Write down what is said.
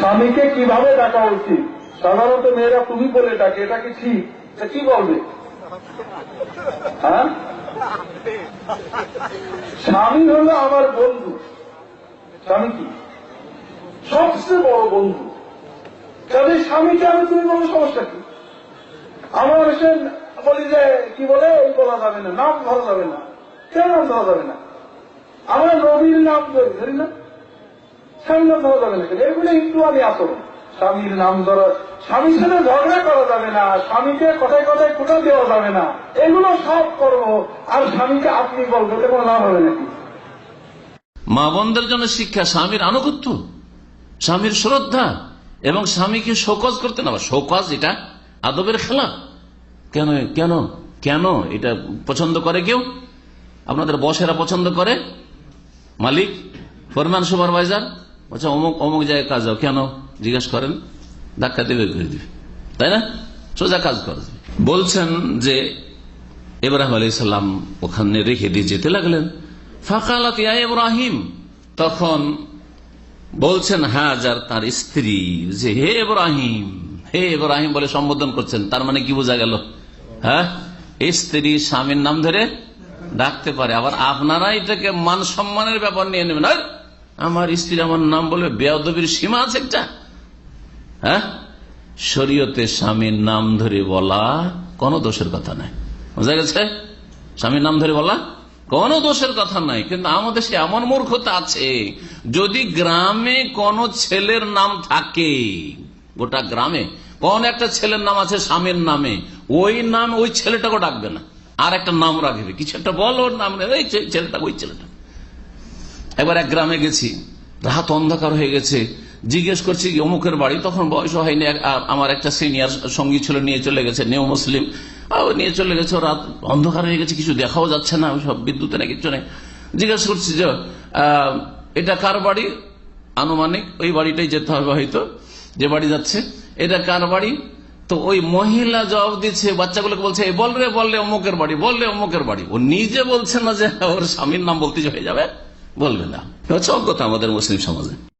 স্বামীকে কীভাবে ডাকা উচিত? সাধারণত মেয়েরা তুমি বলে ডাকে, এটা কি ঠিক? তা কি বলবে? হ্যাঁ? স্বামী হলো আমার বন্ধু। স্বামী কি? সবচেয়ে বড় বন্ধু। কাজে স্বামীকে আমি তুমি বলো, সমস্যা কি? আমার এসে বলি যে, কি বলে? এই বলা যাবে না, নাম ধরা যাবে না। কেন নাম ধরা যাবে না? আমার রবির নাম ধরি না? স্বামীর নাম যাবে না এগুলো একটু আমি আসব স্বামীর নাম ধরা, স্বামীর সাথে ঝগড়া করা যাবে না, স্বামীকে কথায় কথায় কোটা দেওয়া যাবে না। এগুলো সব করব আর স্বামীকে আপনি বলব কোনো লাভ হবে নাকি মা বোনদের জন্য শিক্ষা স্বামীর আনুগত্য, স্বামীর শ্রদ্ধা এবং স্বামীকে শোকজ করতে না। শোকজ এটা আদবের খেলা। কেন কেন কেন এটা পছন্দ করে কেউ? আপনাদের বসেরা পছন্দ করে? মালিক? ফরমান সুপারভাইজার? আচ্ছা অমুক অমুক জায়গায় কাজ যাও কেন? জিজ্ঞেস করেন, ধাক্কা দিয়ে বের করে দিবে। তাই না? সোজা কাজ করে বলছেন যে, ইব্রাহিম আলী সাল্লাম ওখানে রেখে দিয়ে যেতে লাগলেন। ফাঁকালাত ইয়া তখন বলছেন, হাজার তার স্ত্রী যে, হে ইব্রাহিম হে ইব্রাহিম বলে সম্বোধন করছেন, তার মানে কি বোঝা গেল? হ্যাঁ? স্ত্রী স্বামীর নাম ধরে ডাকতে পারে। আবার আপনারা এটাকে মান সম্মানের ব্যাপার নিয়ে নেবেন। আর আমার স্ত্রী আমার নাম বলবে বেয়াদবির সীমা আছে একটা। হ্যাঁ? শরীয়তে স্বামীর নাম ধরে বলা কোনো দোষের কথা নাই। বোঝা গেছে? স্বামীর নাম ধরে বলা কোনো দোষের কথা নাই। কিন্তু আমাদের সে এমন মূর্খতা আছে, যদি গ্রামে কোন ছেলের নাম থাকে, গোটা গ্রামে, কোন একটা ছেলের নাম আছে স্বামীর নামে, ওই নাম ওই ছেলেটাকে ডাকবে না। আর একটা নাম রাখবে। কিছু একটা বল নাম ছেলেটা ওই ছেলেটা। একবার এক গ্রামে গেছি, রাত অন্ধকার হয়ে গেছে। জিজ্ঞেস করছি, অমুকের বাড়ি? তখন বয়স হয়নি আমার একটা সিনিয়র সঙ্গী ছিল, নিয়ে চলে গেছে নিউ মুসলিম। নিয়ে চলে গেছে রাত অন্ধকার হয়ে গেছে, কিছু দেখাও যাচ্ছে না, সব বিদ্যুতে না কিছু নেই। জিজ্ঞেস করছি, যে এটা কার বাড়ি? আনুমানিক ওই বাড়িটাই যেতে হবে হয়তো, যে বাড়ি যাচ্ছে। এটা কার বাড়ি? তো ওই মহিলা জবাব দিচ্ছে, বাচ্চাগুলোকে বলছে, "এই বল রে বললে অমুকের বাড়ি বললে অমুকের বাড়ি। ও নিজে বলছে না যে, ওর স্বামীর নাম বলতে হয়ে যাবে? বলবে না। হচ্ছে অজ্ঞতা আমাদের মুসলিম সমাজে।